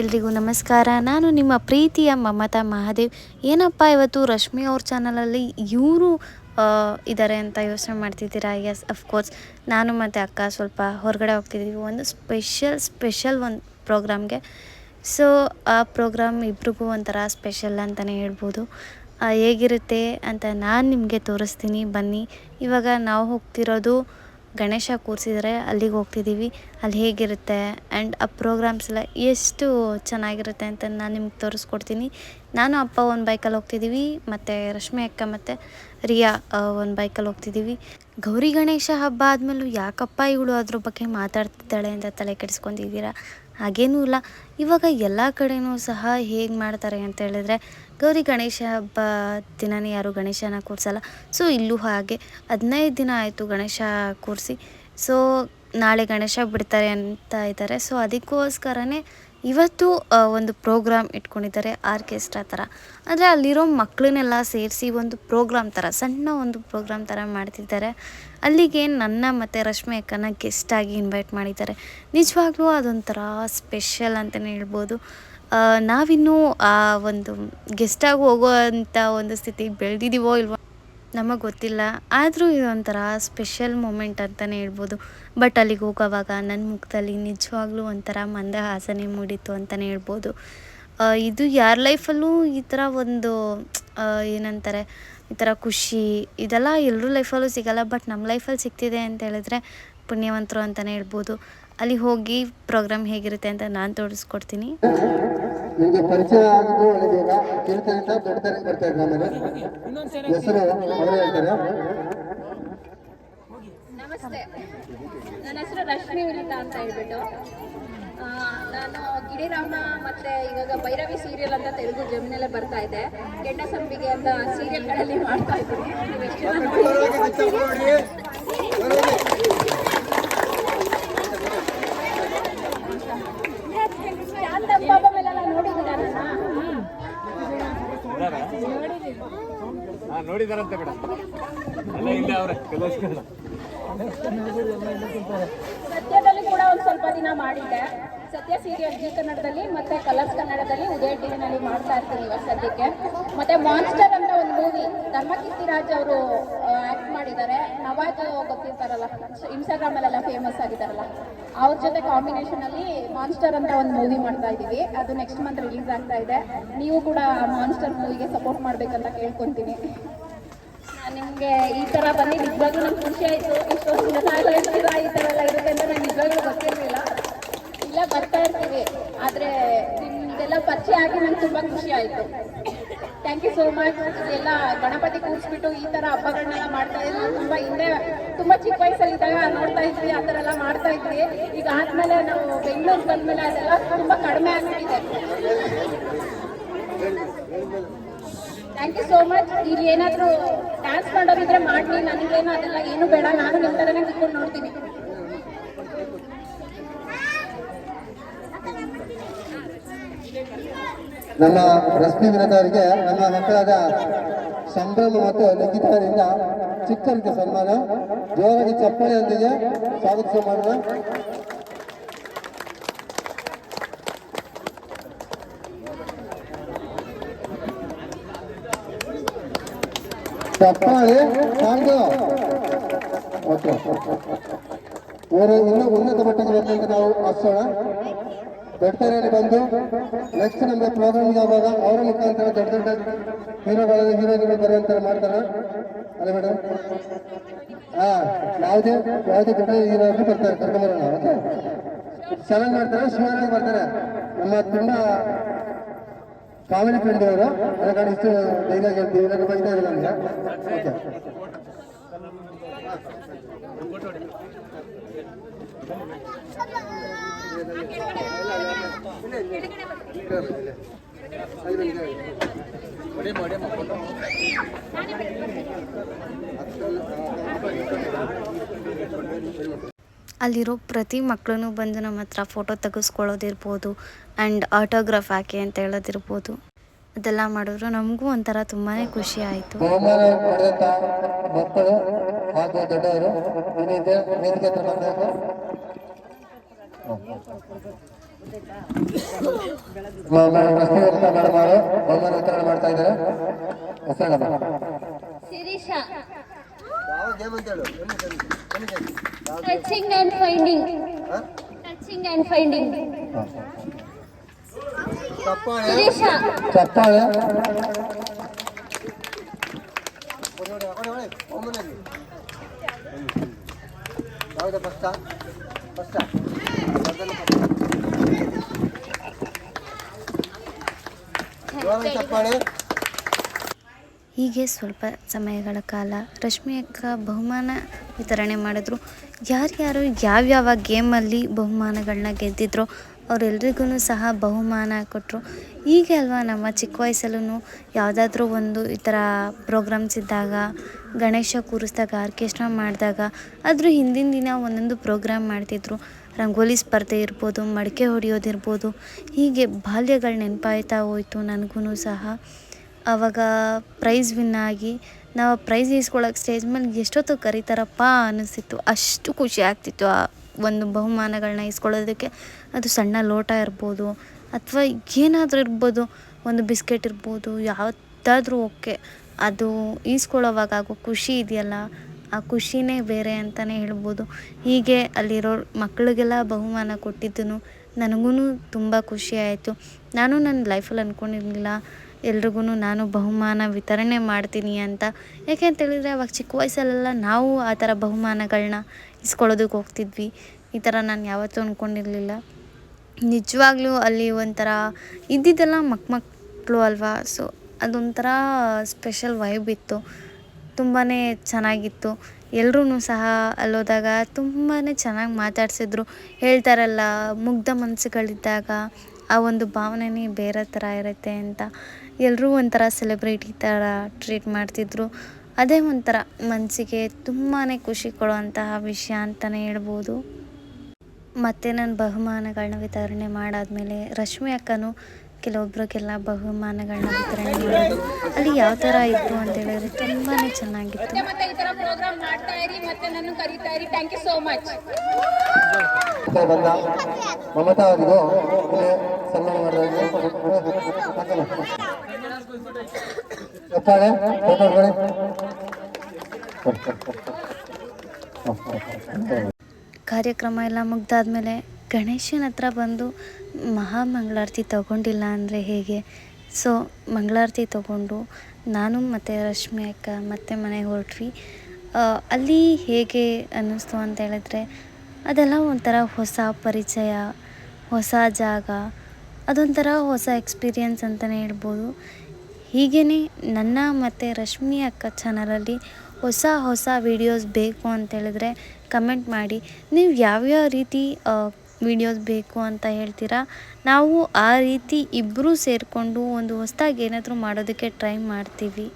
ಎಲ್ರಿಗೂ ನಮಸ್ಕಾರ. ನಾನು ನಿಮ್ಮ ಪ್ರೀತಿಯ ಮಮತಾ ಮಹಾದೇವ್. ಏನಪ್ಪ ಇವತ್ತು ರಶ್ಮಿ ಅವ್ರ ಚಾನಲಲ್ಲಿ ಇವರು ಇದ್ದಾರೆ ಅಂತ ಯೋಚನೆ ಮಾಡ್ತಿದ್ದೀರಾ? ಎಸ್ ಅಫ್ಕೋರ್ಸ್ ನಾನು ಮತ್ತು ಅಕ್ಕ ಸ್ವಲ್ಪ ಹೊರಗಡೆ ಹೋಗ್ತಿದ್ದೀವಿ ಒಂದು ಸ್ಪೆಷಲ್ ಸ್ಪೆಷಲ್ ಒಂದು ಪ್ರೋಗ್ರಾಮ್ಗೆ ಸೊ ಆ ಪ್ರೋಗ್ರಾಮ್ ಇಬ್ರಿಗೂ ಒಂಥರ ಸ್ಪೆಷಲ್ ಅಂತಲೇ ಹೇಳ್ಬೋದು. ಹೇಗಿರುತ್ತೆ ಅಂತ ನಾನು ನಿಮಗೆ ತೋರಿಸ್ತೀನಿ. ಬನ್ನಿ. ಇವಾಗ ನಾವು ಹೋಗ್ತಿರೋದು ಗಣೇಶ ಕೂರಿಸಿದರೆ ಅಲ್ಲಿಗೆ ಹೋಗ್ತಿದ್ದೀವಿ. ಅಲ್ಲಿ ಹೇಗಿರುತ್ತೆ ಆ್ಯಂಡ್ ಆ ಪ್ರೋಗ್ರಾಮ್ಸ್ ಎಲ್ಲ ಎಷ್ಟು ಚೆನ್ನಾಗಿರುತ್ತೆ ಅಂತ ನಾನು ನಿಮ್ಗೆ ತೋರಿಸ್ಕೊಡ್ತೀನಿ. ನಾನು ಅಪ್ಪ ಒಂದು ಬೈಕಲ್ಲಿ ಹೋಗ್ತಿದ್ದೀವಿ, ಮತ್ತು ರಶ್ಮಿ ಅಕ್ಕ ಮತ್ತು ರಿಯಾ ಒಂದು ಬೈಕಲ್ಲಿ ಹೋಗ್ತಿದ್ದೀವಿ. ಗೌರಿ ಗಣೇಶ ಹಬ್ಬ ಆದಮೇಲೂ ಯಾಕಪ್ಪ ಇವಳು ಅದ್ರ ಬಗ್ಗೆ ಮಾತಾಡ್ತಿದ್ದಾಳೆ ಅಂತ ತಲೆ ಕೆಡಿಸ್ಕೊಂಡಿದ್ದೀರಾ? ಹಾಗೇನೂ ಇಲ್ಲ. ಇವಾಗ ಎಲ್ಲ ಕಡೆಯೂ ಸಹ ಹೇಗೆ ಮಾಡ್ತಾರೆ ಅಂತ ಹೇಳಿದ್ರೆ, ಗೌರಿ ಗಣೇಶ ಹಬ್ಬ ದಿನನೇ ಯಾರು ಗಣೇಶನ ಕೂರಿಸಲ್ಲ. ಸೊ, ಇಲ್ಲೂ ಹಾಗೆ. ಹದಿನೈದು ದಿನ ಆಯಿತು ಗಣೇಶ ಕೂರಿಸಿ. ಸೊ, ನಾಳೆ ಗಣೇಶ ಬಿಡ್ತಾರೆ ಅಂತ ಇದ್ದಾರೆ. ಸೊ, ಅದಕ್ಕೋಸ್ಕರನೇ ಇವತ್ತು ಒಂದು ಪ್ರೋಗ್ರಾಮ್ ಇಟ್ಕೊಂಡಿದ್ದಾರೆ ಆರ್ಕೆಸ್ಟ್ರಾ ಥರ. ಅಂದರೆ ಅಲ್ಲಿರೋ ಮಕ್ಕಳನ್ನೆಲ್ಲ ಸೇರಿಸಿ ಒಂದು ಪ್ರೋಗ್ರಾಮ್ ಥರ, ಸಣ್ಣ ಒಂದು ಪ್ರೋಗ್ರಾಮ್ ಥರ ಮಾಡ್ತಿದ್ದಾರೆ. ಅಲ್ಲಿಗೆ ನನ್ನ ಮತ್ತು ರಶ್ಮಿ ಅಕ್ಕನ ಗೆಸ್ಟಾಗಿ ಇನ್ವೈಟ್ ಮಾಡಿದ್ದಾರೆ. ನಿಜವಾಗ್ಲೂ ಅದೊಂಥರ ಸ್ಪೆಷಲ್ ಅಂತಲೇ ಹೇಳ್ಬೋದು. ನಾವಿನ್ನೂ ಆ ಒಂದು ಗೆಸ್ಟಾಗಿ ಹೋಗುವಂಥ ಒಂದು ಸ್ಥಿತಿಗೆ ಬೆಳೆದಿದ್ದೀವೋ ಇಲ್ವೋ ನಮಗೆ ಗೊತ್ತಿಲ್ಲ. ಆದರೂ ಇದೊಂಥರ ಸ್ಪೆಷಲ್ ಮೂಮೆಂಟ್ ಅಂತಲೇ ಹೇಳ್ಬೋದು. ಬಟ್ ಅಲ್ಲಿಗೆ ಹೋಗೋವಾಗ ನನ್ನ ಮುಖದಲ್ಲಿ ನಿಜವಾಗ್ಲೂ ಒಂಥರ ಮಂದಹಾಸನೆ ಮೂಡಿತ್ತು ಅಂತಲೇ ಹೇಳ್ಬೋದು. ಇದು ಯಾರ ಲೈಫಲ್ಲೂ ಈ ಥರ ಒಂದು ಏನಂತಾರೆ, ಈ ಥರ ಖುಷಿ, ಇದೆಲ್ಲ ಎಲ್ಲರೂ ಲೈಫಲ್ಲೂ ಸಿಗಲ್ಲ. ಬಟ್ ನಮ್ಮ ಲೈಫಲ್ಲಿ ಸಿಗ್ತಿದೆ ಅಂತ ಹೇಳಿದ್ರೆ ಪುಣ್ಯವಂತರು ಅಂತಲೇ ಹೇಳ್ಬೋದು. ಅಲ್ಲಿ ಹೋಗಿ ಪ್ರೋಗ್ರಾಮ್ ಹೇಗಿರುತ್ತೆ ಅಂತ ನಾನು ತೋರಿಸ್ಕೊಡ್ತೀನಿ. ನಮಸ್ತೆ. ನನ್ನ ಹೆಸರು ರಶ್ಮಿ ವಿನಿತಾ ಅಂತ ಹೇಳ್ಬಿಟ್ಟು. ನಾನು ಗಿರಿರಾಮ ಮತ್ತೆ ಇವಾಗ ಭೈರವಿ ಸೀರಿಯಲ್ ಅಂತ ತೆಲುಗು ಜಮೀನಲ್ಲೇ ಬರ್ತಾ ಇದೆ. ಕೆಂಡ ಸಂಪಿಗೆ ಅಂತ ಸೀರಿಯಲ್ಗಳಲ್ಲಿ ಮಾಡ್ತಾ ಇದ್ದೀನಿ ನೀವು ಎಷ್ಟು ಜನ ನೋಡಿದ್ದೀರಿ? ಶಾಂತಂ ಬಾಬಾ ಮೇಲೆಲ್ಲ ನೋಡಿದ್ದೀರಾ ನನ್ನ? ಹಾ ನೋಡಿದಾರಂತೆ ಅಲ್ಲ ಇಲ್ಲೇ ಸತ್ಯದಲ್ಲಿ ಕೂಡ ಒಂದು ಸ್ವಲ್ಪ ದಿನ ಮಾಡಿದ್ದೆ. ಸತ್ಯ ಸೀರಿಯಲ್ ಜಿ ಕನ್ನಡದಲ್ಲಿ ಮತ್ತೆ ಕಲರ್ಸ್ ಕನ್ನಡದಲ್ಲಿ ಉದಯ ಟಿವಿನಲ್ಲಿ ಮಾಡ್ತಾ ಇರ್ತೀನಿ ಇವಾಗ ಸದ್ಯಕ್ಕೆ. ಮತ್ತೆ ಮಾನ್ಸ್ಟರ್ ಅಂತ ಒಂದು ಮೂವಿ ಧರ್ಮಕೀರ್ತಿರಾಜ್ ಅವರು ಆಕ್ಟ್ ಮಾಡಿದ್ದಾರೆ. ನವಾಜ್ ಗೊತ್ತಿರ್ತಾರಲ್ಲ ಇನ್ಸ್ಟಾಗ್ರಾಮ್ ಅಲ್ಲೆಲ್ಲ ಫೇಮಸ್ ಆಗಿದ್ದಾರಲ್ಲ. ಅವ್ರ ಜೊತೆ ಕಾಂಬಿನೇಷನ್ ಅಲ್ಲಿ ಮಾನ್ಸ್ಟರ್ ಅಂತ ಒಂದು ಮೂವಿ ಮಾಡ್ತಾ ಇದೀವಿ ಅದು ನೆಕ್ಸ್ಟ್ ಮಂತ್ ರಿಲೀಸ್ ಆಗ್ತಾ ಇದೆ. ನೀವು ಕೂಡ ಮಾನ್ಸ್ಟರ್ ಮೂವಿಗೆ ಸಪೋರ್ಟ್ ಮಾಡ್ಬೇಕಂತ ಕೇಳ್ಕೊಂತೀನಿ ನಿಮಗೆ ಈ ಥರ ಬಂದು ನಿಜವಾಗ್ಲೂ ನಂಗೆ ಖುಷಿ ಆಯಿತು. ಇಷ್ಟೊಂದು ಈ ಥರ ಎಲ್ಲ ಇರುತ್ತೆ ಅಂತ ನಂಗೆ ನಿಜವಾಗ್ಲೂ ಗೊತ್ತಿರಲಿಲ್ಲ. ಇಲ್ಲ ಬರ್ತಾ ಇರ್ತೀವಿ. ಆದರೆ ನಿಮ್ದೆಲ್ಲ ಪರಿಚಯ ಆಗಿ ನಂಗೆ ತುಂಬ ಖುಷಿ ಆಯಿತು. ಥ್ಯಾಂಕ್ ಯು ಸೋ ಮಚ್ ಎಲ್ಲ ಗಣಪತಿ ಕೂರಿಸ್ಬಿಟ್ಟು ಈ ಥರ ಹಬ್ಬಗಳನ್ನೆಲ್ಲ ಮಾಡ್ತಾ ಇದ್ರು. ತುಂಬ ಹಿಂದೆ, ತುಂಬ ಚಿಕ್ಕ ವಯಸ್ಸಲ್ಲಿ ಇದ್ದಾಗ ನೋಡ್ತಾ ಇದ್ವಿ, ಆ ಥರ ಎಲ್ಲ ಮಾಡ್ತಾ ಇದ್ವಿ. ಈಗ ಆದ್ಮೇಲೆ ನಾವು ಬೆಂಗಳೂರು ಬಂದಮೇಲೆ ಅದೆಲ್ಲ ತುಂಬ ಕಡಿಮೆ ಆಗ್ಬಿಟ್ಟಿದೆ. ಥ್ಯಾಂಕ್ ಯು ಸೋ ಮಚ್ ಇಲ್ಲಿ ಏನಾದರೂ ಡ್ಯಾನ್ಸ್ ಮಾಡೋದಿದ್ರೆ ಮಾಡಿ ನನಗೇನು ಅದೆಲ್ಲ ಏನು ಬೇಡ. ನಾನು ನಿಮ್ಮ ಥರನೇ ಕೂತ್ಕೊಂಡು ನೋಡ್ತೀನಿ. ನಮ್ಮ ರಶ್ಮಿ ವಿನೋದ್ ಅವರಿಗೆ ನಮ್ಮ ಮಕ್ಕಳಾದ ಸಂಭ್ರಮ ಮತ್ತು ಲಿಖಿತರಿಂದ ಚಿಕ್ಕರಿಗೆ ಸನ್ಮಾನ. ಜೋರಾಗಿ ಚಪ್ಪಳೆಯೊಂದಿಗೆ ಸ್ವಾಗತ ಮಾಡೋಣ. ಚಪ್ಪಾಳೆ ಸಾಂಗ್ ಓಕೆ. ಇನ್ನೂ ಉನ್ನತ ಮಟ್ಟಕ್ಕೆ ಬರ್ತಂತ ನಾವು ಆಸೋಣ ದೊಡ್ಡತೆರೆಯಲ್ಲಿ ಬಂದು ನೆಕ್ಸ್ಟ್ ನಮಗೆ ಪ್ರೋಗ್ರಾಮ್ ಆಗುವಾಗ ಅವರ ಮುಖಾಂತರ ದೊಡ್ಡ ದೊಡ್ಡ ಹೀರೋಗಳ ಹೀರೋಗಳು ಬರುವಂತ ಮಾಡ್ತಾರೆ. ಅಲ್ಲ ಮೇಡಮ್ ಹಾ, ಯಾವುದೇ ಯಾವುದೇ ದೊಡ್ಡ ಹೀರೋಗಳು ಬರ್ತಾರೆ ಕರ್ಕೊಂಡ್ಬರೋಣ ಓಕೆ ಚೆನ್ನಾಗಿ ಮಾಡ್ತಾರೆ, ಸುಮಾರಾಗಿ ಬರ್ತಾರೆ ನಮ್ಮ ತುಂಬಾ ಕಾಮಿಡಿ ಫ್ರೆಂಡ್ ಅವರು ಅದಕ್ಕೆ ಇಷ್ಟು ಡೈಲಾಗ್ ಹೇಳ್ತೀವಿ ಇಲ್ಲಾಂದ್ರೆ ಬೈತಾ ಇಲ್ಲ ನಮ್ಗೆ. ಓಕೆ ಅಲ್ಲಿರೋ ಪ್ರತಿ ಮಕ್ಕಳು ಬಂದು ನಮ್ಮ ಹತ್ರ ಫೋಟೋ ತೆಗೆಸ್ಕೊಳ್ಳೋದಿರ್ಬೋದು ಆ್ಯಂಡ್ ಆಟೋಗ್ರಾಫ್ ಹಾಕಿ ಅಂತ ಹೇಳೋದಿರ್ಬೋದು. ಅದೆಲ್ಲ ಮಾಡಿದ್ರು ನಮಗೂ ಒಂಥರ ತುಂಬಾ ಖುಷಿ ಆಯಿತು. ಏನಿದೆ ವೇದಿಕೆ ಹತ್ರ ಬರಬೇಕು ಮೇಡಮ್ ಅವರು ಬಹುಮಾನ ವಿತರಣೆ ಮಾಡ್ತಾ ಇದ್ದಾರೆ ಹೆಸರಮ್ಮ ಶಿರೀಷಾ ಯಾವ ಗೇಮ್ ಅಂತ ಹೇಳು touching and finding touching and finding ಚಪ್ಪಾಳೆ ಶಿರೀಷಾ ಚಪ್ಪಾಳೆ ಯಾವ್ದು ಫಸ್ಟ ಫಸ್ಟ ಚಪ್ಪಾಳೆ ಹೀಗೆ ಸ್ವಲ್ಪ ಸಮಯಗಳ ಕಾಲ ರಶ್ಮಿ ಅಕ್ಕ ಬಹುಮಾನ ವಿತರಣೆ ಮಾಡಿದ್ರು. ಯಾರ್ಯಾರು ಯಾವ್ಯಾವ ಗೇಮಲ್ಲಿ ಬಹುಮಾನಗಳನ್ನ ಗೆದ್ದಿದ್ರು ಅವರೆಲ್ರಿಗೂ ಸಹ ಬಹುಮಾನ ಕೊಟ್ಟರು ಹೀಗೆ ಅಲ್ವಾ ನಮ್ಮ ಚಿಕ್ಕ ವಯಸ್ಸಲ್ಲೂ ಯಾವುದಾದ್ರೂ ಒಂದು ಈ ಥರ ಪ್ರೋಗ್ರಾಮ್ಸ್ ಇದ್ದಾಗ, ಗಣೇಶ ಕೂರಿಸಿದಾಗ, ಆರ್ಕೆಸ್ಟ್ರಾ ಮಾಡಿದಾಗ ಅದ್ರ ಹಿಂದಿನ ದಿನ ಒಂದೊಂದು ಪ್ರೋಗ್ರಾಮ್ ಮಾಡ್ತಿದ್ರು. ರಂಗೋಲಿ ಸ್ಪರ್ಧೆ ಇರ್ಬೋದು, ಮಡಿಕೆ ಹೊಡೆಯೋದಿರ್ಬೋದು, ಹೀಗೆ ಬಾಲ್ಯಗಳು ನೆನಪಾಯ್ತಾ ಹೋಯಿತು ನನಗೂ ಸಹ. ಆವಾಗ ಪ್ರೈಸ್ ವಿನ್ ಆಗಿ ನಾವು ಪ್ರೈಸ್ ಈಸ್ಕೊಳ್ಳೋಕೆ ಸ್ಟೇಜ್ ಮೇಲೆ ಎಷ್ಟೊತ್ತು ಕರೀತಾರಪ್ಪ ಅನ್ನಿಸ್ತಿತ್ತು ಅಷ್ಟು ಖುಷಿ ಆಗ್ತಿತ್ತು ಆ ಒಂದು ಬಹುಮಾನಗಳನ್ನ ಈಸ್ಕೊಳ್ಳೋದಕ್ಕೆ. ಅದು ಸಣ್ಣ ಲೋಟ ಇರ್ಬೋದು, ಅಥವಾ ಏನಾದರೂ ಇರ್ಬೋದು, ಒಂದು ಬಿಸ್ಕೆಟ್ ಇರ್ಬೋದು ಯಾವತ್ತಾದರೂ ಓಕೆ. ಅದು ಈಸ್ಕೊಳ್ಳೋವಾಗ ಆಗೋ ಖುಷಿ ಇದೆಯಲ್ಲ. ಆ ಖುಷಿನೇ ಬೇರೆ ಅಂತಲೇ ಹೇಳ್ಬೋದು. ಹೀಗೆ ಅಲ್ಲಿರೋ ಮಕ್ಕಳಿಗೆಲ್ಲ ಬಹುಮಾನ ಕೊಟ್ಟಿದ್ದನು. ನನಗೂ ತುಂಬ ಖುಷಿ ಆಯಿತು. ನಾನು ನನ್ನ ಲೈಫಲ್ಲಿ ಅಂದ್ಕೊಂಡಿರಲಿಲ್ಲ ಎಲ್ರಿಗೂ ನಾನು ಬಹುಮಾನ ವಿತರಣೆ ಮಾಡ್ತೀನಿ ಅಂತ. ಯಾಕೆ ಅಂತೇಳಿದರೆ ಅವಾಗ ಚಿಕ್ಕ ವಯಸ್ಸಲ್ಲೆಲ್ಲ ನಾವು ಆ ಥರ ಬಹುಮಾನಗಳನ್ನ ಇಸ್ಕೊಳ್ಳೋದಕ್ಕೆ ಹೋಗ್ತಿದ್ವಿ. ಈ ಥರ ನಾನು ಯಾವತ್ತೂ ಅಂದ್ಕೊಂಡಿರಲಿಲ್ಲ ನಿಜವಾಗ್ಲೂ ಅಲ್ಲಿ ಒಂಥರ ಇದ್ದಿದ್ದೆಲ್ಲ ಮಕ್ ಮಕ್ಕಳು ಅಲ್ವಾ? ಸೊ ಅದೊಂಥರ ಸ್ಪೆಷಲ್ ವೈಬ್ ಇತ್ತು. ತುಂಬಾ ಚೆನ್ನಾಗಿತ್ತು. ಎಲ್ರೂ ಸಹ ಅಲ್ಲೋದಾಗ ತುಂಬಾ ಚೆನ್ನಾಗಿ ಮಾತಾಡ್ಸಿದ್ರು. ಹೇಳ್ತಾರಲ್ಲ, ಮುಗ್ಧ ಮನಸ್ಸುಗಳಿದ್ದಾಗ ಆ ಒಂದು ಭಾವನೆನೇ ಬೇರೆ ಥರ ಇರುತ್ತೆ ಅಂತ. ಎಲ್ಲರೂ ಒಂಥರ ಸೆಲೆಬ್ರಿಟಿ ಥರ ಟ್ರೀಟ್ ಮಾಡ್ತಿದ್ರು. ಅದೇ ಒಂಥರ ಮನಸ್ಸಿಗೆ ತುಂಬಾ ಖುಷಿ ಕೊಡುವಂತಹ ವಿಷಯ ಅಂತಲೇ ಹೇಳ್ಬೋದು. ಮತ್ತು ನಾನು ಬಹುಮಾನಗಳನ್ನ ವಿತರಣೆ ಮಾಡಾದಮೇಲೆ ರಶ್ಮಿ ಅಕ್ಕನೂ ಕೆಲವೊಬ್ರಿಗೆಲ್ಲ ಬಹುಮಾನಗಳನ್ನ ವಿತರಣೆ ಮಾಡೋದು ಅಲ್ಲಿ ಯಾವ ಥರ ಇತ್ತು ಅಂತ ಹೇಳಿದ್ರೆ ತುಂಬಾ ಚೆನ್ನಾಗಿತ್ತು. ಮತ್ತೆ ಮತ್ತೆ ಈ ತರ ಪ್ರೋಗ್ರಾಮ್ ಮಾಡ್ತಾ ಮತ್ತೆ ನನ್ನ ಕರೀತಾ ಥ್ಯಾಂಕ್ ಯು ಸೋ ಮಚ್ ಮತ್ತೆ ಮಮತಾ ಅವರಿಗೂ ಇಲ್ಲಿ ಸನ್ಮಾನ ಮಾಡಿದ್ರೆ ಚಪ್ಪಾಳೆ ಫೋಟೋ ಕಾರ್ಯಕ್ರಮ ಎಲ್ಲ ಮುಗ್ದಾದ್ಮೇಲೆ ಗಣೇಶನ ಹತ್ರ ಬಂದು ಮಹಾ ಮಂಗಳಾರತಿ ತಗೊಂಡಿಲ್ಲ ಅಂದರೆ ಹೇಗೆ? ಸೊ ಮಂಗಳಾರತಿ ತಗೊಂಡು ನಾನು ಮತ್ತು ರಶ್ಮಿ ಅಕ್ಕ ಮತ್ತೆ ಮನೆಗೆ ಹೊರಟ್ವಿ. ಅಲ್ಲಿ ಹೇಗೆ ಅನ್ನಿಸ್ತು ಅಂತ ಹೇಳಿದ್ರೆ, ಅದೆಲ್ಲ ಒಂಥರ ಹೊಸ ಪರಿಚಯ, ಹೊಸ ಜಾಗ, ಅದೊಂಥರ ಹೊಸ ಎಕ್ಸ್ಪೀರಿಯನ್ಸ್ ಅಂತಲೇ ಹೇಳ್ಬೋದು. ಹೀಗೇ ನನ್ನ ಮತ್ತು ರಶ್ಮಿ ಅಕ್ಕ ಚಾನಲಲ್ಲಿ ಹೊಸ ಹೊಸ ವೀಡಿಯೋಸ್ ಬೇಕು ಅಂತೇಳಿದ್ರೆ ಕಮೆಂಟ್ ಮಾಡಿ. ನೀವು ಯಾವ್ಯಾವ ರೀತಿ ವೀಡಿಯೋಸ್ ಬೇಕು ಅಂತ ಹೇಳ್ತೀರಾ? ನಾವು ಆ ರೀತಿ ಇಬ್ಬರೂ ಸೇರಿಕೊಂಡು ಒಂದು ಹೊಸ್ದಾಗಿ ಏನಾದರೂ ಮಾಡೋದಕ್ಕೆ ಟ್ರೈ ಮಾಡ್ತೀವಿ.